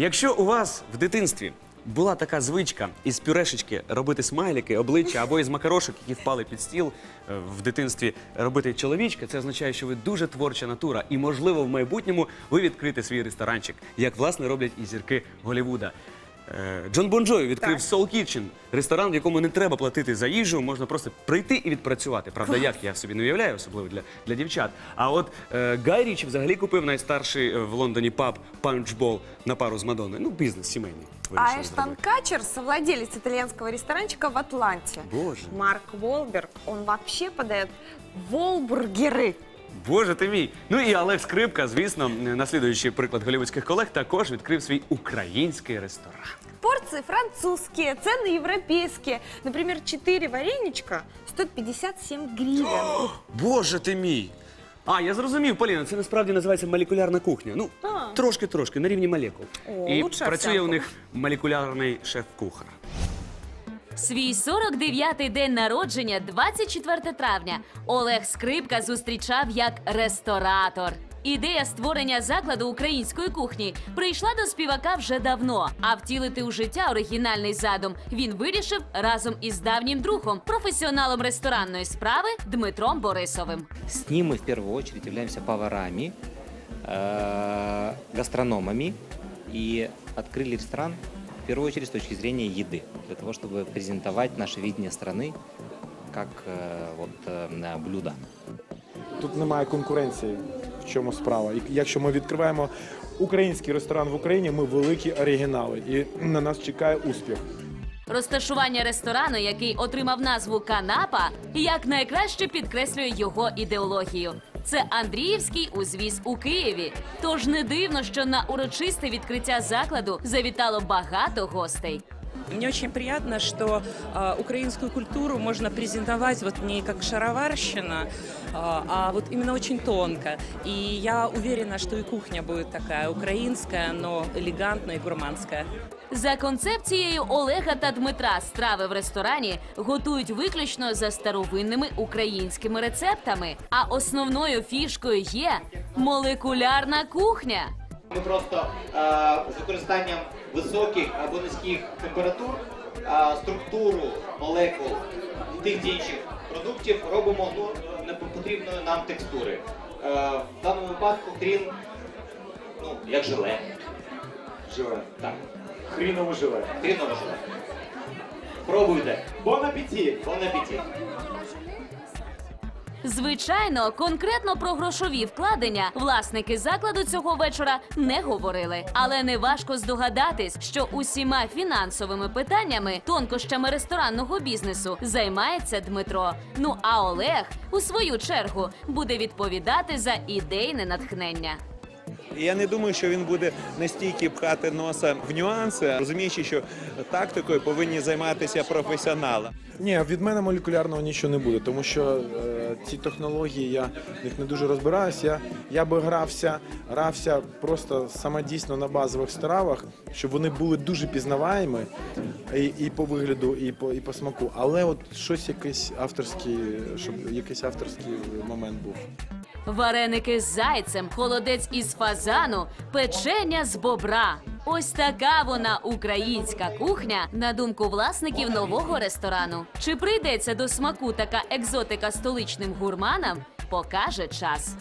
Якщо у вас в дитинстві була така звичка із пюрешечки робити смайлики, обличчя або із макарошок, які впали під стіл е, в дитинстві робити чоловічки, це означає, що ви дуже творча натура, і можливо в майбутньому ви відкрите свій ресторанчик, як власне роблять і зірки Голлівуда. Е, Джон Бонджой відкрив Soul Kitchen, ресторан, в якому не треба платити за їжу, можна просто прийти і відпрацювати. Правда, як я собі не уявляю, особливо для, для дівчат. А от е, Гай Річі взагалі купив найстарший е, в Лондоні паб Панчбол на пару з Мадонною. Ну, бізнес сімейний. А вирішили Эштон зробити. Качер, совладелец итальянского ресторанчика в Атланте. Боже. Марк Волберг, он вообще подает волбургеры. Боже ти мій. Ну і Олег Скрипка, звісно, наслідуючи приклад голівудських колег, також відкрив свій український ресторан. Порции французские, цены европейские. Например, 4 вареничка стоят 57 гривен. Боже ти мій! А, я зрозумів, Поліна, це насправді називається молекулярна кухня. Ну, А. трошки-трошки, на рівні молекул. О, і лучше працює у овсянку. них молекулярний шеф-кухар. Свій 49-й день народження, 24 травня, Олег Скрипка зустрічав як ресторатор. Ідея створення закладу української кухні прийшла до співака вже давно. А втілити у життя оригінальний задум він вирішив разом із давнім другом, професіоналом ресторанної справи Дмитром Борисовим. С ним мы в первую очередь являемся поварами, э, гастрономами и открыли ресторан в первую очередь с точки зрения еды, для того, чтобы презентовать наше видение страны как э, вот, э, блюдо. Тут немає конкуренції, в чому справа. І якщо ми відкриваємо український ресторан в Україні, ми великі оригінали, і на нас чекає успіх. Розташування ресторану, який отримав назву Канапа, як найкраще підкреслює його ідеологію. Це Андріївський узвіз у Києві. Тож не дивно, що на урочисте відкриття закладу завітало багато гостей. Мне очень приятно, что а, украинскую культуру можно презентовать вот не как шароварщина, а, а вот именно очень тонко. И я уверена, что и кухня будет такая украинская, но элегантная и гурманская. За концепцією Олега та Дмитра страви в ресторані готують виключно за старовинними українськими рецептами. А основною фішкою є молекулярна кухня. Ми просто е, з використанням високих або низьких температур е, структуру молекул тих чи інших продуктів робимо ну, непотрібної нам текстури. Е, в даному випадку хрін, ну, як желе. Живе. Так, Хріново живе. хрінове желе. Пробуйте. Бон апетит! Бон апетит. Звичайно, конкретно про грошові вкладення власники закладу цього вечора не говорили. Але не важко здогадатись, що усіма фінансовими питаннями, тонкощами ресторанного бізнесу займається Дмитро. Ну а Олег, у свою чергу, буде відповідати за ідейне натхнення. І Я не думаю, що він буде настільки пхати носа в нюанси, розуміючи, що тактикою повинні займатися професіонали. Ні, від мене молекулярного нічого не буде, тому що е, ці технології я них не дуже розбираюся. Я, я би грався, грався просто самодійсно на базових стравах, щоб вони були дуже пізнаваємі і, і по вигляду, і по, і по смаку. Але от щось якийсь авторський, щоб якийсь авторський момент був. Вареники з зайцем, холодець із фазану, печення з бобра. Ось така вона українська кухня, на думку власників нового ресторану. Чи прийдеться до смаку така екзотика столичним гурманам, покаже час.